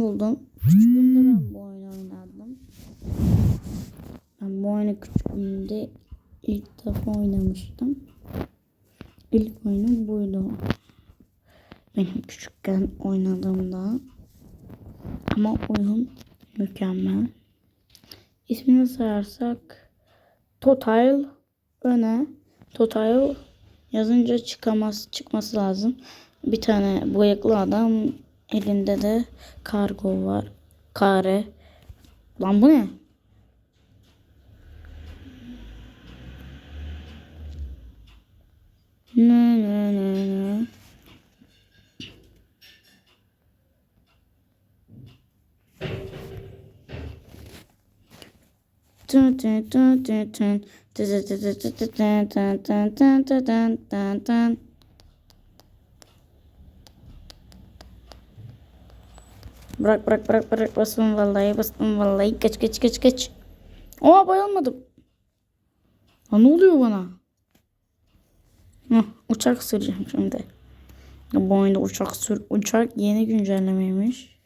buldum. Küçüklüğümde ben bu oyunu oynardım. Ben bu oyunu küçüklüğümde ilk defa oynamıştım. İlk oyunum buydu. Benim küçükken oynadığımda. Ama oyun mükemmel. İsmini sayarsak Total öne Total yazınca çıkamaz çıkması lazım. Bir tane bıyıklı adam elinde de kargo var. Kare. Lan bu ne? Ne ne ne ne. Tın tın tın tın tın. Tı tı tı tı tı tı tın tın tın tın tı tın tın tın. Bırak bırak bırak bırak bastım vallahi bastım vallahi geç geç geç geç. Aa bayılmadım. Ha, ne oluyor bana? Hah, uçak süreceğim şimdi. Bu oyunda uçak sür uçak yeni güncellemeymiş.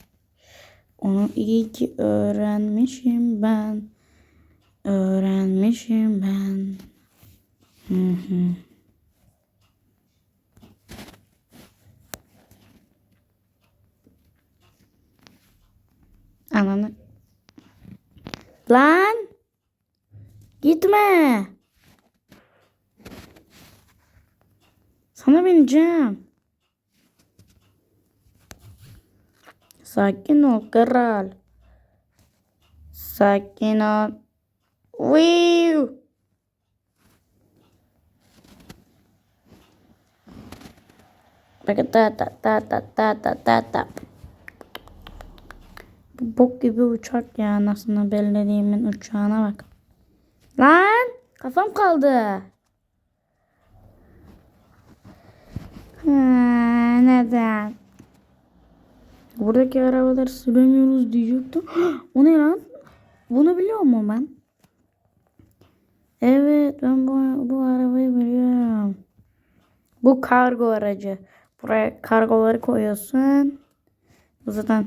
Onu iyi ki öğrenmişim ben. Öğrenmişim ben. Hı hı. Ananı. Lan. Gitme. Sana bineceğim. Sakin ol kral. Sakin ol. Wiu. Ta ta ta ta ta ta ta ta. Bok gibi uçak ya anasını bellediğimin uçağına bak. Lan kafam kaldı. Ha, neden? Buradaki arabaları süremiyoruz diyecektim. o ne lan? Bunu biliyor mu ben? Evet ben bu, bu arabayı biliyorum. Bu kargo aracı. Buraya kargoları koyuyorsun. Zaten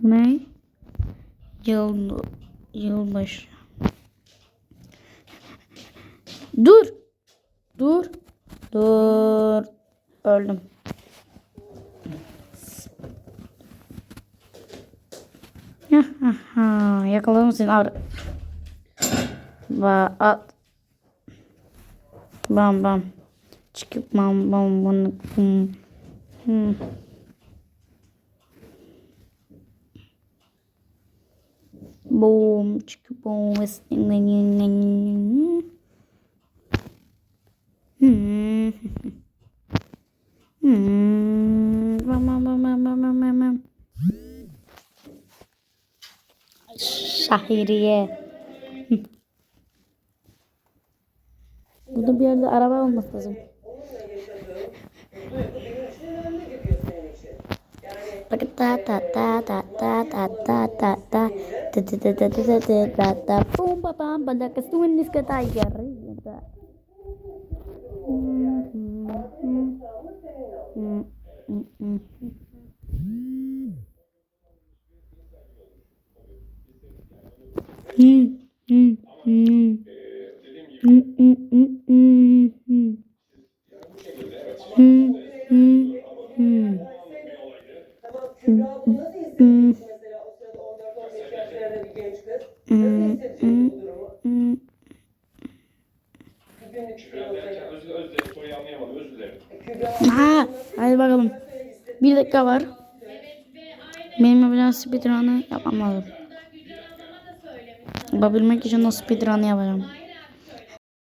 Bu ne? Yıl, yılbaşı. Dur. Dur. Dur. Öldüm. Yakaladım seni. Ar Ba at. Bam bam. Çıkıp bam bam bam. Hmm. Boom, chicka boom, Hmm. Şahiriye. Burada bir yerde araba olması lazım. Ta ta ta ta ta ta ta ta ta ta ta ta ta ta ta ta ta ta pum pa pam pada kesuin ka tiger ta Hmm, Ha, hadi bakalım. Bir dakika var. Benim yapacağım speedrun'ı yapmam lazım. Yapabilmek için o speedrun'ı yapacağım.